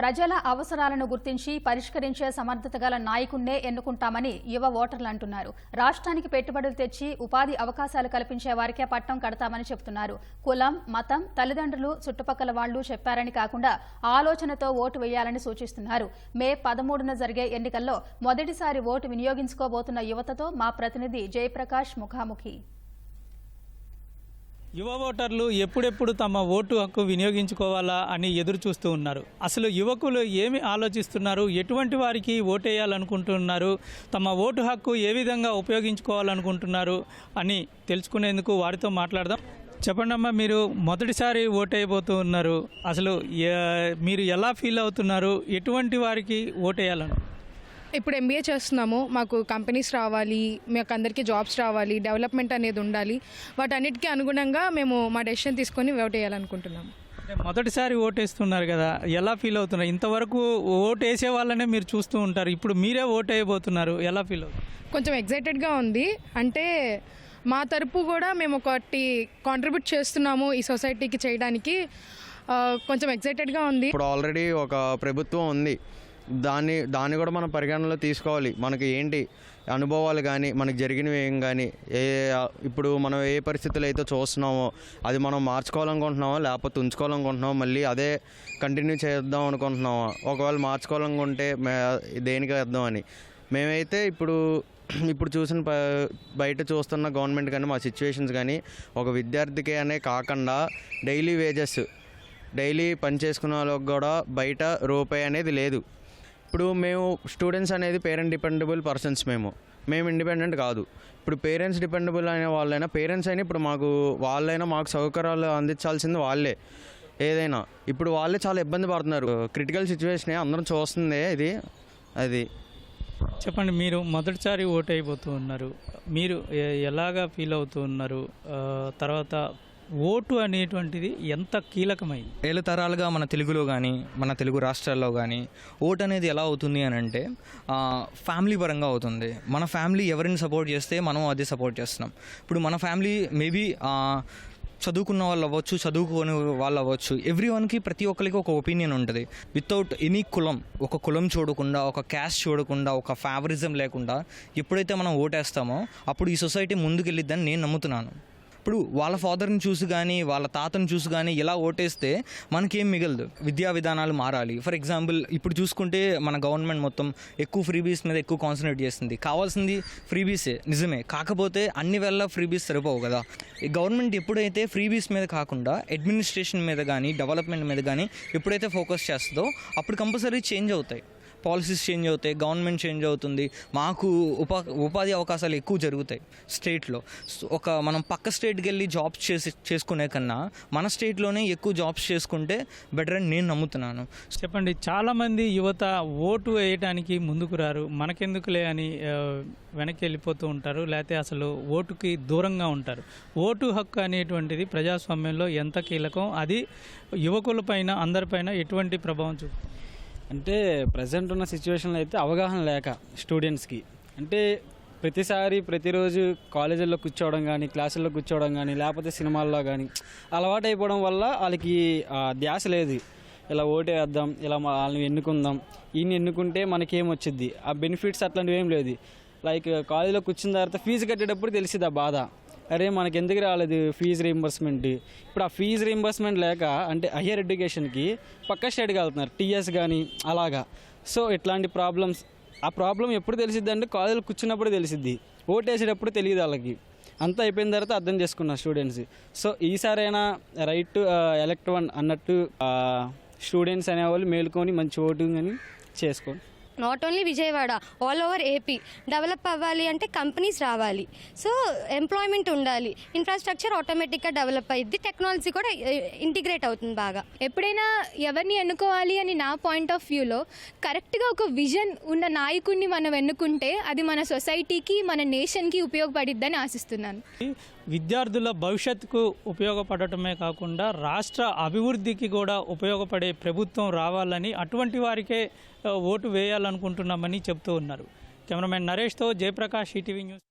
ప్రజల అవసరాలను గుర్తించి పరిష్కరించే సమర్థత గల నాయకుణ్ణే ఎన్నుకుంటామని యువ ఓటర్లు అంటున్నారు. రాష్ట్రానికి పెట్టుబడులు తెచ్చి ఉపాధి అవకాశాలు కల్పించే వారికే పట్టం కడతామని చెబుతున్నారు. కులం మతం తల్లిదండ్రులు చుట్టుపక్కల వాళ్ళు చెప్పారని కాకుండా ఆలోచనతో ఓటు వేయాలని సూచిస్తున్నారు. మే పదమూడున జరిగే ఎన్నికల్లో మొదటిసారి ఓటు వినియోగించుకోబోతున్న యువతతో మా ప్రతినిధి జయప్రకాష్ ముఖాముఖి. యువ ఓటర్లు ఎప్పుడెప్పుడు తమ ఓటు హక్కు వినియోగించుకోవాలా అని ఎదురు చూస్తూ ఉన్నారు. అసలు యువకులు ఏమి ఆలోచిస్తున్నారు? ఎటువంటి వారికి ఓటేయాలనుకుంటున్నారు? తమ ఓటు హక్కు ఏ విధంగా ఉపయోగించుకోవాలనుకుంటున్నారు? అని తెలుసుకునేందుకు వారితో మాట్లాడదాం. చెప్పండి అమ్మా మీరు మొదటిసారి ఓటేయబోతూ ఉన్నారు అసలు మీరు ఎలా ఫీల్ అవుతున్నారు? ఎటువంటి వారికి ఓటేయాలను? ఇప్పుడు ఎంబీఏ చేస్తున్నాము. మాకు కంపెనీస్ రావాలి మాకు అందరికీ జాబ్స్ రావాలి డెవలప్మెంట్ అనేది ఉండాలి. వాటన్నిటికీ అనుగుణంగా మేము మా డెసిషన్ తీసుకొని ఓట్ వేయాలనుకుంటున్నాము. అంటే మొదటిసారి ఓటేస్తున్నారు కదా ఎలా ఫీల్ అవుతున్నారు? ఇంతవరకు ఓటు వేసే వాళ్ళనే మీరు చూస్తూ ఉంటారు. ఇప్పుడు మీరే ఓటు వేయబోతున్నారు. ఎలా ఫీల్ అవుతుంది? కొంచెం ఎగ్జైటెడ్గా ఉంది. అంటే మా తరపు కూడా మేము ఒకటి కాంట్రిబ్యూట్ చేస్తున్నాము ఈ సొసైటీకి చేయడానికి. కొంచెం ఎగ్జైటెడ్గా ఉంది. ఇప్పుడు ఆల్రెడీ ఒక ప్రభుత్వం ఉంది. దాన్ని దాన్ని కూడా మనం పరిగణనలో తీసుకోవాలి. మనకి ఏంటి అనుభవాలు కానీ మనకి జరిగినవి ఏం కానీ ఏ ఇప్పుడు మనం ఏ పరిస్థితులు అయితే చూస్తున్నామో అది మనం మార్చుకోవాలనుకుంటున్నామో లేకపోతే ఉంచుకోవాలనుకుంటున్నామో మళ్ళీ అదే కంటిన్యూ చేద్దాం అనుకుంటున్నామో ఒకవేళ మార్చుకోవాలనుకుంటే దేనికి వేద్దాం అని మేమైతే ఇప్పుడు ఇప్పుడు చూసిన బయట చూస్తున్న గవర్నమెంట్ కానీ మా సిచ్యువేషన్స్ కానీ ఒక విద్యార్థికి అనే కాకుండా డైలీ వేజెస్ డైలీ పని చేసుకునే వాళ్ళకి కూడా బయట రూపాయి అనేది లేదు. ఇప్పుడు మేము స్టూడెంట్స్ అనేది పేరెంట్ డిపెండబుల్ పర్సన్స్ మేము. మేము ఇండిపెండెంట్ కాదు. ఇప్పుడు పేరెంట్స్ డిపెండబుల్ అయిన వాళ్ళైనా పేరెంట్స్ అయినా ఇప్పుడు మాకు వాళ్ళైనా మాకు సౌకర్యాలు అందించాల్సింది వాళ్ళే. ఏదైనా ఇప్పుడు వాళ్ళే చాలా ఇబ్బంది పడుతున్నారు. క్రిటికల్ సిచ్యువేషనే అందరం చూస్తుంది ఇది అది. చెప్పండి మీరు మొదటిసారి ఓటు అయిపోతూ ఉన్నారు. మీరు ఎలాగా ఫీల్ అవుతూ ఉన్నారు? తర్వాత ఓటు అనేటువంటిది ఎంత కీలకమైంది? ఏళ్ళ తరాలుగా మన తెలుగులో కానీ మన తెలుగు రాష్ట్రాల్లో కానీ ఓటు అనేది ఎలా అవుతుంది అని అంటే ఫ్యామిలీ పరంగా అవుతుంది. మన ఫ్యామిలీ ఎవరిని సపోర్ట్ చేస్తే మనం అదే సపోర్ట్ చేస్తున్నాం. ఇప్పుడు మన ఫ్యామిలీ మేబీ చదువుకున్న వాళ్ళు అవ్వచ్చు చదువుకోని వాళ్ళు అవ్వచ్చు ఎవ్రీ వన్కి ప్రతి ఒక్కరికి ఒక ఒపీనియన్ ఉంటుంది. వితౌట్ ఎనీ కులం ఒక కులం చూడకుండా ఒక క్యాస్ట్ చూడకుండా ఒక ఫేవరిజం లేకుండా ఎప్పుడైతే మనం ఓటేస్తామో అప్పుడు ఈ సొసైటీ ముందుకెళ్ళిద్దని నేను నమ్ముతున్నాను. ఇప్పుడు వాళ్ళ ఫాదర్ని చూసి కానీ వాళ్ళ తాతను చూసి కానీ ఇలా ఓటేస్తే మనకేం మిగలదు. విద్యా విధానాలు మారాలి. ఫర్ ఎగ్జాంపుల్ ఇప్పుడు చూసుకుంటే మన గవర్నమెంట్ మొత్తం ఎక్కువ ఫ్రీబీస్ మీద ఎక్కువ కాన్సన్ట్రేట్ చేస్తుంది. కావాల్సింది ఫ్రీబీసే నిజమే. కాకపోతే అన్ని వేళ ఫ్రీబీస్ సరిపోవు కదా. ఈ గవర్నమెంట్ ఎప్పుడైతే ఫ్రీబీస్ మీద కాకుండా అడ్మినిస్ట్రేషన్ మీద కానీ డెవలప్మెంట్ మీద కానీ ఎప్పుడైతే ఫోకస్ చేస్తుందో అప్పుడు కంపల్సరీ చేంజ్ అవుతాయి. పాలసీస్ చేంజ్ అవుతాయి గవర్నమెంట్ చేంజ్ అవుతుంది. మాకు ఉపా ఉపాధి అవకాశాలు ఎక్కువ జరుగుతాయి స్టేట్లో ఒక మనం పక్క స్టేట్కి వెళ్ళి జాబ్స్ చేసి చేసుకునే కన్నా మన స్టేట్లోనే ఎక్కువ జాబ్స్ చేసుకుంటే బెటర్ అని నేను నమ్ముతున్నాను. చెప్పండి చాలామంది యువత ఓటు వేయడానికి ముందుకు రారు. మనకెందుకులే అని వెనక్కి వెళ్ళిపోతూ ఉంటారు. లేకపోతే అసలు ఓటుకి దూరంగా ఉంటారు. ఓటు హక్కు అనేటువంటిది ప్రజాస్వామ్యంలో ఎంత కీలకం? అది యువకులపైన అందరిపైన ఎటువంటి ప్రభావం చూపుతుంది అంటే ప్రజెంట్ ఉన్న సిచ్యువేషన్లో అయితే అవగాహన లేక స్టూడెంట్స్కి అంటే ప్రతిసారి ప్రతిరోజు కాలేజీల్లో కూర్చోవడం కానీ క్లాసుల్లో కూర్చోవడం కానీ లేకపోతే సినిమాల్లో కానీ అలవాటు అయిపోవడం వల్ల వాళ్ళకి ధ్యాస లేదు. ఇలా ఓటు వేద్దాం ఇలా వాళ్ళని ఎన్నుకుందాం. ఈయన ఎన్నుకుంటే మనకేం వచ్చింది ఆ బెనిఫిట్స్ అట్లాంటివి ఏం లేదు. లైక్ కాలేజీలో కూర్చున్న తర్వాత ఫీజు కట్టేటప్పుడు తెలిసింది ఆ బాధ. అరే మనకి ఎందుకు రాలేదు? ఫీజు రీంబర్స్మెంట్ ఇప్పుడు ఆ ఫీజు రీంబర్స్మెంట్ లేక అంటే హయ్యర్ ఎడ్యుకేషన్కి పక్క స్టేట్కి వెళ్తున్నారు టీఎస్ కానీ అలాగా. సో ఇట్లాంటి ప్రాబ్లమ్స్ ఆ ప్రాబ్లం ఎప్పుడు తెలిసిద్ది అంటే కాలేజీలో కూర్చున్నప్పుడు తెలిసిద్ది. ఓట్ వేసేటప్పుడు తెలియదు వాళ్ళకి. అంతా అయిపోయిన తర్వాత అర్థం చేసుకున్నారు స్టూడెంట్స్ సో ఈసారైనా రైట్ ఎలక్ట్ వన్ అన్నట్టు స్టూడెంట్స్ అనేవాళ్ళు మేలుకొని మంచి ఓటింగ్ అని చేసుకోండి. Not only Vijayawada all over AP develop అవ్వాలి అంటే కంపెనీస్ రావాలి. సో ఎంప్లాయ్మెంట్ ఉండాలి. ఇన్ఫ్రాస్ట్రక్చర్ ఆటోమేటిక్గా డెవలప్ అయ్యిద్ది టెక్నాలజీ కూడా ఇంటిగ్రేట్ అవుతుంది బాగా. ఎప్పుడైనా ఎవరిని ఎన్నుకోవాలి అని నా పాయింట్ ఆఫ్ వ్యూలో కరెక్ట్గా ఒక విజన్ ఉన్న నాయకుడిని మనం ఎన్నుకుంటే అది మన సొసైటీకి మన నేషన్కి ఉపయోగపడిద్దని ఆశిస్తున్నాను. విద్యార్థుల భవిష్యత్తుకు ఉపయోగపడటమే కాకుండా రాష్ట్ర అభివృద్ధికి కూడా ఉపయోగపడే ప్రభుత్వం రావాలని అటువంటి వారికే ఓటు వేయాలనుకుంటున్నామని చెప్తూ ఉన్నారు. కెమెరామెన్ నరేష్తో జయప్రకాష్ ఈటీవీ న్యూస్.